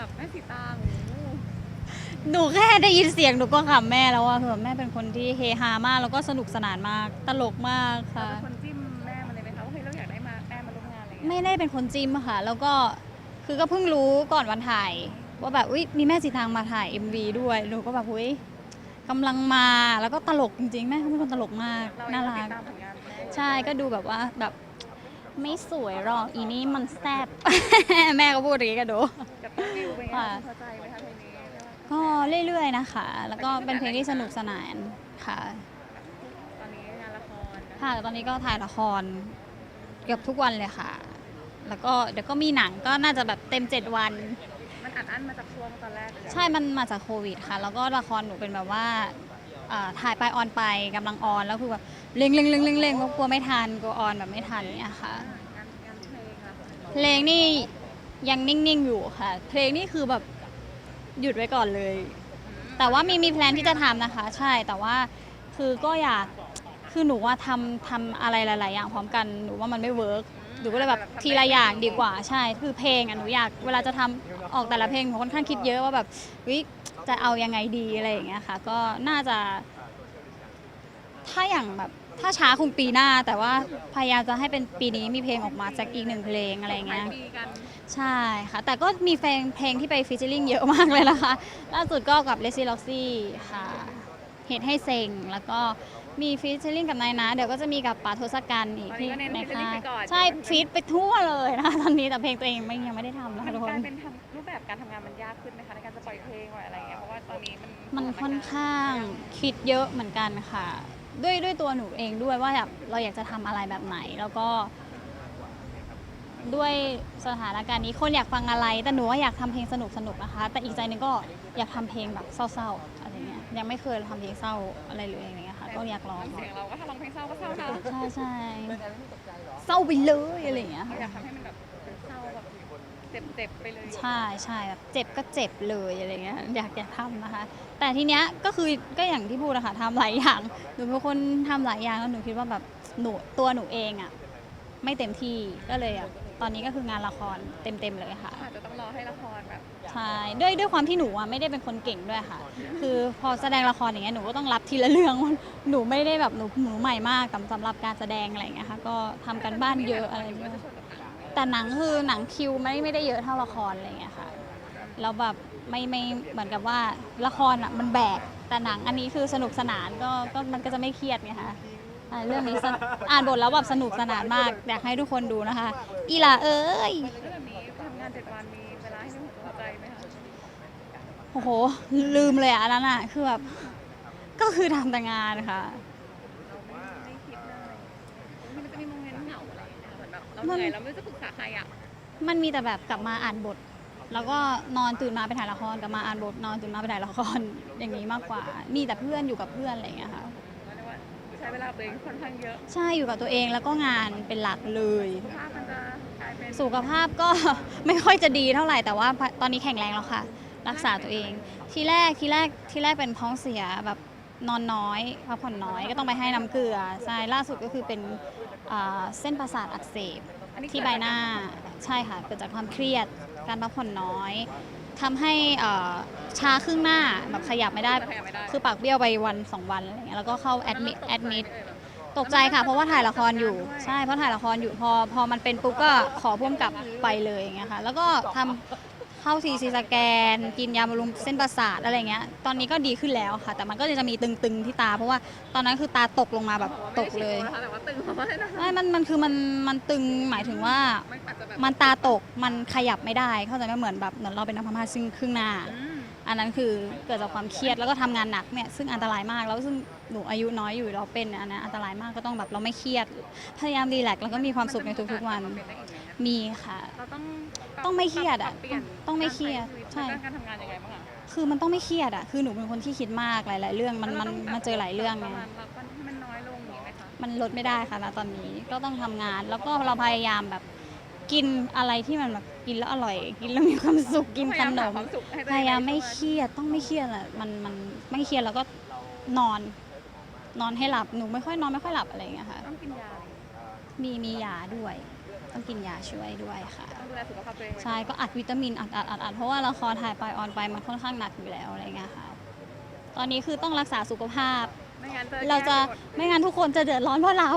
กับแม่สีตางโอ้โหหนูแค่ได้ยินเสียงหนูก็ขำแม่แล้วว่าคือแบบแม่เป็นคนที่เฮฮามากแล้วก็สนุกสนานมาก ตลกมากเราค่ะ เป็นคนจิ้มแม่มาเลยไหมคะว่าเฮ้ยเราอยากได้มาแม่มาร่วมงานอะไรอย่างเงี้ยไม่ได้เป็นคนจิ้มอะค่ะ แล้วก็คือก็เพิ่งรู้ก่อนวันถ่าย ว่าแบบอุ้ยมีแม่สีทางมาถ่าย MV ด้วยหนูก็แบบอุ้ยกำลังมาแล้วก็ตลกจริงๆ แม่เขาเป็นคนตลกมาก เราน่าอยากรัติกดตามผลงานแม่ใช่ก็ดูแบบว่าแบบ ไม่สวยหรอกอีนี่มันแซ่บ แม่ก็พูดอย่างนี้กับหนูกับวิวเป็นไงค่ะพอใจไหมคะเพลงนี้เรียกว่าก็เรื่อยๆนะคะ แล้วก็เป็นเพลงที่สนุกสนานค่ะ ตอนนี้งานละครนะค่ะตอนนี้ก็ถ่ายละครเกือบทุกวันเลยค่ะ แล้วก็เดี๋ยวก็มีหนังก็น่าจะแบบเต็ม 7 วัน มันอัดอั้นมาจากช่วงตอนแรกเลยใช่มันมาจากโควิดค่ะ แล้วก็ละครหนูเป็นแบบว่า อ่าถ่ายไปออนไปกำลังออนแล้วคือแบบเร่งเร่งเร่งเร่งเร่งก็กลัวไม่ทันกลัวออนแบบไม่ทันเนี่ยค่ะ งานงานเพลงอะเพลงนี่ยังนิ่งๆอยู่ค่ะ เพลงนี่คือแบบหยุดไว้ก่อนเลย แต่ว่ามีมีแพลนที่จะทำนะคะ ใช่แต่ว่าคือก็อยากคือหนูว่าทำทำอะไรหลายๆอย่างพร้อมกันหนูว่ามันไม่เวิร์กหนูก็เลยแบบทีละอย่างดีกว่าใช่ คือเพลงอะหนูอยากเวลาจะทำออกแต่ละเพลงหนูค่อนข้างคิดเยอะว่าแบบวิ จะเอายังไงดีอะไรอย่างเงี้ยค่ะ ก็น่าจะ ถ้าอย่างแบบถ้าช้าคงปีหน้า แต่ว่าพยายามจะให้เป็นปีนี้มีเพลงออกมาจากอีกหนึ่งเพลงอะไรอย่างเงี้ยยปีกันใช่ค่ะ แต่ก็มีเพลงเพลงที่ไปฟิชเชอร์ลิงเยอะมากเลยนะคะ ล่าสุดก็กับเลซี่ล็อกซี่ค่ะ เหตุให้เซ็ง แล้วก็ มีฟิชเชอร์ลิงกับนายนะ เดี๋ยวก็จะมีกับป๋าทศกัณฐ์อีกตอนนี้ก็เน้นใน featuring ค่ายไปก่อน ใช่ฟีดไปทั่วเลยนะคะตอนนี้แต่เพลงตัวเองไม่ยังไม่ได้ทำนะมันคะทุกกคลายนเป็นทำรูปแบบการทำงานมันยากขึ้นไหมคะในการจะปล่อยเพลงอะไรอย่างเงี้ยเพราะว่าตอนนี้มันมันค่อนข้างคิดเยอะเหมือนกันค่ะ ด้วยด้วยตัวหนูเองด้วยว่าแบบเราอยากจะทำอะไรแบบไหน แล้วก็ด้วยสถานการณ์นี้คนอยากฟังอะไร แต่หนูว่าอยากทำเพลงสนุกสนุกๆนะคะ แต่อีกใจหนึงก็อยากทำเพลงแบบเศร้าๆอะไรเงี้ ยยังไม่เคยทำเพลงเศร้าอะไรเลยอะไรเงี้ยค่ะ ก็อยากลองเสียงเราก็ถ้าร้องเพลงเศร้าก็เศร้านะใช่ใช่เศร้าไปเลยอะไรเงี้ยเราค่ะอยากทำให้มันแบบเศร้าแบบเจ็บๆไปเลยใช่ใช่แบบเจ็บก็เจ็บเลยอะไรเงี้ยอยากอยากทำนะคะ แต่ทีเนี้ยก็คือก็อย่างที่พูดนะคะทำหลายอย่างหนูเป็นคนทำหลายอย่างแล้วหนูคิดว่าแบบหนูตัวหนูเองอะไม่เต็มที่ก็เลยอะ ตอนนี้ก็คืองานละครเต็มๆเลยค่ะ อาจจะต้องรอให้ละครแบบใช่ด้วยด้วยความที่หนูอะไม่ได้เป็นคนเก่งด้วยค่ะ คือพอแสดงละครอย่างเงี้ยหนูก็ต้องรับทีละเรื่องว่าหนูไม่ได้แบบหนูหนูใหม่มากกับสำหรับการแสดงอะไรอย่างเงี้ยค่ะก็ทำกันบ้านเยอะอะไรเงี้ยแต่หนังคือหนังคิวไม่ไม่ได้เยอะเท่าละครอะไรเงี้ยค่ะแล้วแบบไม่ไม่เหมือนกับว่าละครอะมันแบกแต่หนังอันนี้คือสนุกสนานก็ก็มันก็จะไม่เครียดไงคะ อ่าเรื่องนี้สนอ่านบทแล้วแบบสนุกสนานมาก อยากให้ทุกคนดูนะคะ อีหลาเอ้ยเรื่องแบบนี้ทำงานเจ็ดวันมีเวลาให้ในหัวใจไหมคะโอ้โห ลืมเลยอะอันนั้นอะคือแบบ ก็คือทำแต่งานค่ะ เราไม่ได้คิดเลยมันจะมีโมเมนต์เหงาอะไรอย่างเงี้ยเหมือนแบบเราเหนื่อยเราไม่รู้จะปรึกษาใครอะมันมีแต่แบบกลับมาอ่านบท แล้วก็นอนตื่นมาไปถ่ายละครกลับมาอ่านบทนอนตื่นมาไปถ่ายละคร อย่างนี้มากกว่า มีแต่เพื่อนอยู่กับเพื่อนอะไรอย่างเงี้ยค่ะก็เรียกว่า ใช้เวลาตัวเองค่อนข้างเยอะใช่อยู่กับตัวเองแล้วก็งานเป็นหลักเลย สุขภาพมันจะกลายเป็นสุขภาพก็ ไม่ค่อยจะดีเท่าไหร่แต่ว่าตอนนี้แข็งแรงแล้วค่ะ รักษาตัวเอง ทีแรกทีแรกทีแรกเป็นท้องเสียแบบนอนน้อยพักผ่อนน้อยก็ต้องไปให้น้ำเกลือใช่ล่าสุดก็คือเป็นอ่าเส้นประสาทอักเสบอันนี้ที่ใบหน้าใช่ค่ะเกิดจากความเครียดการพักผ่อนน้อย ทำให้เอ่อชาครึ่งหน้าแบบขยับไม่ได้ ขยับไม่ได้ คือปากเบี้ยวไปวันสองวันอะไรเงี้ยแล้วก็เข้าแอดมิดแอดมิด ตกใจค่ะ เพราะว่าถ่ายละครอยู่ใช่เพราะถ่ายละครอยู่พอพอมันเป็นปุ๊บก็ขอพ่วงกลับไปเลยอย่างเงี้ยค่ะ แล้วก็ทำ เข้าซีซีสแกน กินยาบำรุงเส้นประสาทอะไรเงี้ย ตอนนี้ก็ดีขึ้นแล้วค่ะ แต่มันก็จะมีตึงๆที่ตา เพราะว่าตอนนั้นคือตาตกลงมาแบบตกเลยแต่ว่าตึงเพราะว่านะไม่มันมันคือมันมันตึงหมายถึงว่า มันอาจจะแบบมันตาตกมันขยับไม่ได้ เข้าใจไหมเหมือนแบบเหมือนเราเป็นอัมพาตซึ่งครึ่งหน้า อืมอันนั้นคือเกิดจากความเครียดแล้วก็ทำงานหนักเนี่ยซึ่งอันตรายมากแล้วซึ่งหนูอายุน้อยอยู่เราเป็นอันนั้นอันตรายมากก็ต้องแบบเราไม่เครียด พยายามรีแลกซ์แล้วก็มีความสุขในทุกๆวัน มัเป็ได้อีกไห มคะมีค่ะ เราต้องต้องไม่เครียดอะปบเปลี่ยนต้องไม่เครียดการใช่ใช้ชีวิตการทำงานยังไงบ้างอะคือมันต้องไม่เครียดอะคือหนูเป็นคนที่คิดมากหลาย ๆ เรื่องมันมันแล้วราต้มันเจอหลายเรื่องปไงระมาณเราก็ให้มันน้อยลงอย่างนี้ไหมคะมันลดไม่ได้ค่ะนะตอนนี้ก็ต้องทำงาน แล้วก็เราพยายามแบบกินอะไรที่มันแบบกินแล้วอร่อย กินแล้วมีความสุขกินขนพยายามหามความสุขให้ตัวพเองยายามไม่ด้เครียดต้องไม่เครียดแหละมันมันไม่เครียดแล้วก็นอน นอนให้หลับหนูไม่ค่อยนอนไม่ค่อยหลับอะไรอย่างเงี้ยค่ะ ต้องกินยาอะไรอย่างเงี้ยมีมียาด้วย ต้องกินยาช่วยด้วยค่ะ ต้องดูแลสุขภาพตัวเองไว้ใช่ก็อัดวิตามินอัดอัดอัดอัดเพราะว่าละครถ่ายไปออนไปมันค่อนข้างหนักอยู่แล้วอะไรเงี้ยค่ะ ตอนนี้คือต้องรักษาสุขภาพ ไม่งั้นเราจะแย่ไปหมด ไม่งั้นทุกคนจะเดือดร้อนเพราะเรา